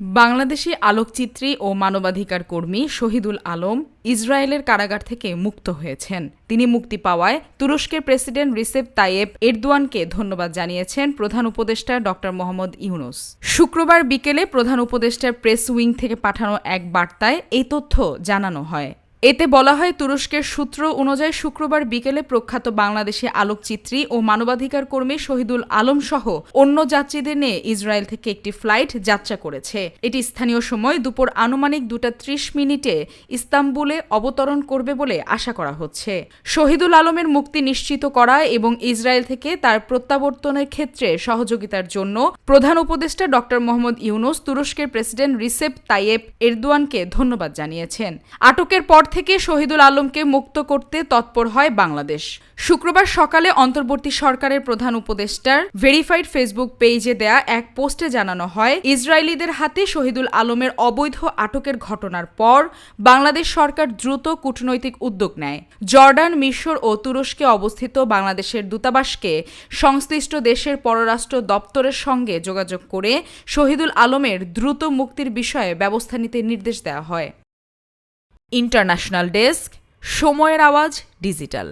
বাংলাদেশি আলোকচিত্রী ও মানবাধিকার কর্মী শহীদুল আলম ইসরায়েলের কারাগার থেকে মুক্ত হয়েছেন। তিনি মুক্তি পাওয়ায় তুরস্কের প্রেসিডেন্ট রিসেপ তাইয়েব এরদোয়ানকে ধন্যবাদ জানিয়েছেন প্রধান উপদেষ্টা ড. মোহাম্মদ ইউনুস। শুক্রবার বিকেলে প্রধান উপদেষ্টার প্রেস উইং থেকে পাঠানো এক বার্তায় এই তথ্য জানানো হয়। এতে বলা হয়, তুরস্কের সূত্র অনুযায়ী শুক্রবার বিকেলে প্রখ্যাত বাংলাদেশি আলোকচিত্রী ও মানবাধিকার কর্মী শহীদুল আলম সহ অন্য যাত্রীদের নিয়ে ইসরায়েল থেকে একটি ফ্লাইট যাত্রা করেছে। এটি স্থানীয় সময় দুপুর আনুমানিক দুটা ত্রিশ মিনিটে ইস্তাম্বুলে অবতরণ করবে বলে আশা করা হচ্ছে। শহীদুল আলমের মুক্তি নিশ্চিত করা এবং ইসরায়েল থেকে তার প্রত্যাবর্তনের ক্ষেত্রে সহযোগিতার জন্য প্রধান উপদেষ্টা ড. মোহাম্মদ ইউনুস, তুরস্কের প্রেসিডেন্ট রিসেপ তাইয়েব এরদোয়ানকে ধন্যবাদ জানিয়েছেন। আটকের পর থেকে শহীদুল আলমকে মুক্ত করতে তৎপর হয় বাংলাদেশ। শুক্রবার সকালে অন্তর্বর্তী সরকারের প্রধান উপদেষ্টার ভেরিফাইড ফেসবুক পেজে দেয়া এক পোস্টে জানানো হয়, ইসরায়েলিদের হাতে শহীদুল আলমের অবৈধ আটকের ঘটনার পর বাংলাদেশ সরকার দ্রুত কূটনৈতিক উদ্যোগ নেয়। জর্ডান, মিশর ও তুরস্কে অবস্থিত বাংলাদেশের দূতাবাসকে সংশ্লিষ্ট দেশের পররাষ্ট্র দপ্তরের সঙ্গে যোগাযোগ করে শহীদুল আলমের দ্রুত মুক্তির বিষয়ে ব্যবস্থা নিতে নির্দেশ দেওয়া হয়। ইন্টারন্যাশনাল ডেস্ক সময়ের আওয়াজ ডিজিটাল।